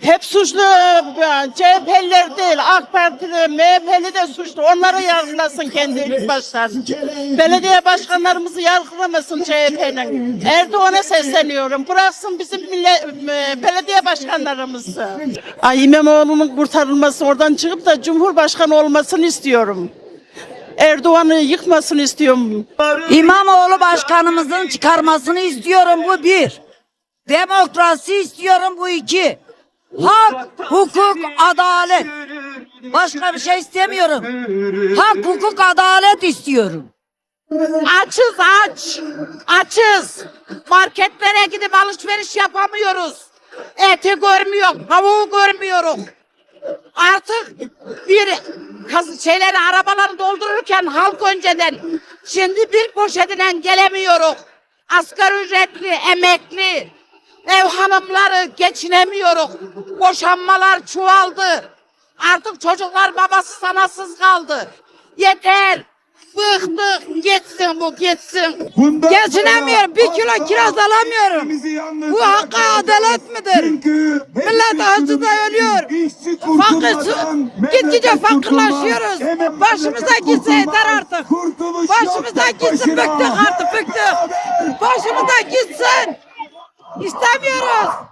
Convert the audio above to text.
Hep suçlu CHP'liler değil, AK Partili, MHP'li de suçlu. Onları yargılasın kendi baştan. Belediye başkanlarımızı yargılamasın CHP'nin. Erdoğan'a sesleniyorum. Bıraksın bizim millet, belediye başkanlarımızı. Ay İmamoğlu'nun kurtarılması oradan çıkıp da Cumhurbaşkanı olmasını istiyorum. Erdoğan'ı yıkmasını istiyorum. İmamoğlu başkanımızın çıkarmasını istiyorum bu bir. Demokrasi istiyorum bu iki. Hak, hukuk, adalet. Başka bir şey istemiyorum. Hak, hukuk, adalet istiyorum. Açız aç. Açız. Marketlere gidip alışveriş yapamıyoruz. Eti görmüyor, tavuğu görmüyoruz. Artık bir şeyleri arabaları doldururken halk önceden şimdi bir poşetine gelemiyoruz. Asgari ücretli, emekli, ev hanımları geçinemiyoruz. Boşanmalar çoğaldı. Artık çocuklar babası sanasız kaldı. Yeter. Bıktık. Gitsin bu gitsin. Geçinemiyorum. Bir kilo kiraz alamıyorum. Bu hakka adalet midir? Millet açlıkta ölüyor. Fakir, gitgide fakirleşiyoruz. Başımıza gitse yeter artık. Başımıza gitsin bıktık artık bıktık. Başımıza gitsin. İstemiyoruz.